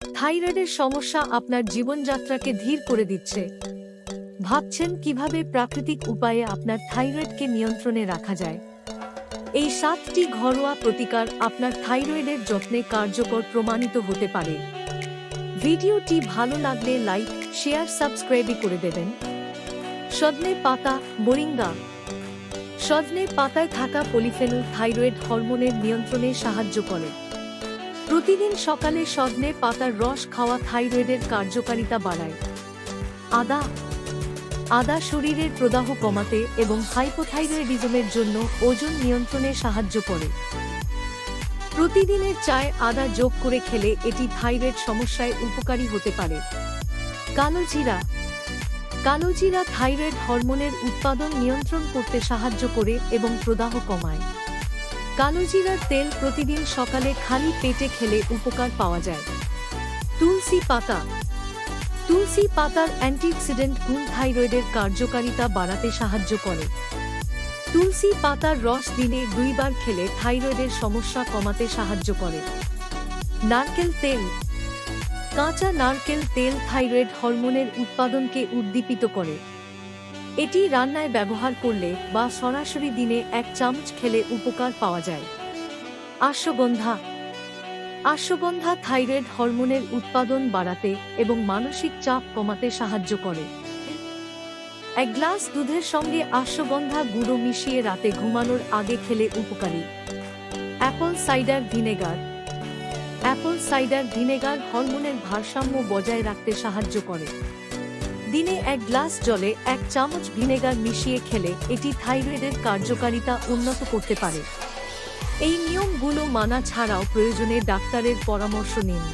থাইরয়েডের সমস্যা আপনার জীবনযাত্রাকে ধীর করে দিচ্ছে। ভাবছেন কীভাবে প্রাকৃতিক উপায়ে আপনার থাইরয়েডকে নিয়ন্ত্রণে রাখা যায়। এই সাতটি ঘরোয়া প্রতিকার আপনার থাইরয়েডের যত্নে কার্যকর প্রমাণিত হতে পারে। ভিডিওটি ভালো লাগলে লাইক, শেয়ার, সাবস্ক্রাইবই করে দেবেন। সজনে পাতা, মোরিঙ্গা। সজনে পাতায় থাকা পলিফেনল থাইরয়েড হরমোনের নিয়ন্ত্রণে সাহায্য করে। প্রতিদিন সকালে সজনে পাতার রস খাওয়া থাইরয়েডের কার্যকারিতা বাড়ায়। আদা আদা শরীরের প্রদাহ কমাতে এবং হাইপোথাইরয়েডিজমের জন্য ওজন নিয়ন্ত্রণে সাহায্য করে। প্রতিদিনের চায় আদা যোগ করে খেলে এটি থাইরয়েড সমস্যায় উপকারী হতে পারে। কালো জিরা কালো জিরা থাইরয়েড হরমোনের উৎপাদন নিয়ন্ত্রণ করতে সাহায্য করে এবং প্রদাহ কমায়। কালোজিরার তেল প্রতিদিন সকালে খালি পেটে খেলে উপকার পাওয়া যায়। তুলসী পাতা। তুলসী পাতার অ্যান্টিঅক্সিডেন্ট গুণ থাইরয়েডের কার্যকারিতা বাড়াতে সাহায্য করে। তুলসী পাতার রস দিনে দুইবার খেলে থাইরয়েডের সমস্যা কমাতে সাহায্য করে। নারকেল তেল। কাঁচা নারকেল তেল থাইরয়েড হরমোনের উৎপাদনকে উদ্দীপিত করে। এটি রান্নায় ব্যবহার করলে বা সরাসরি দিনে এক চামচ খেলে উপকার পাওয়া যায়। আশ্বগন্ধা আশ্বগন্ধা থাইরয়েড হরমোনের উৎপাদন বাড়াতে এবং মানসিক চাপ কমাতে সাহায্য করে। এক গ্লাস দুধের সঙ্গে আশ্বগন্ধা গুঁড়ো মিশিয়ে রাতে ঘুমানোর আগে খেলে উপকারী। Apple cider vinegar. Apple cider vinegar হরমোনের ভারসাম্য বজায় রাখতে সাহায্য করে। দিনে এক গ্লাস জলে এক চামচ ভিনেগার মিশিয়ে খেলে এটি থাইরয়েডের কার্যকারিতা উন্নত করতে পারে। এই নিয়মগুলো মানা ছাড়াও প্রয়োজনে ডাক্তারের পরামর্শ নিন।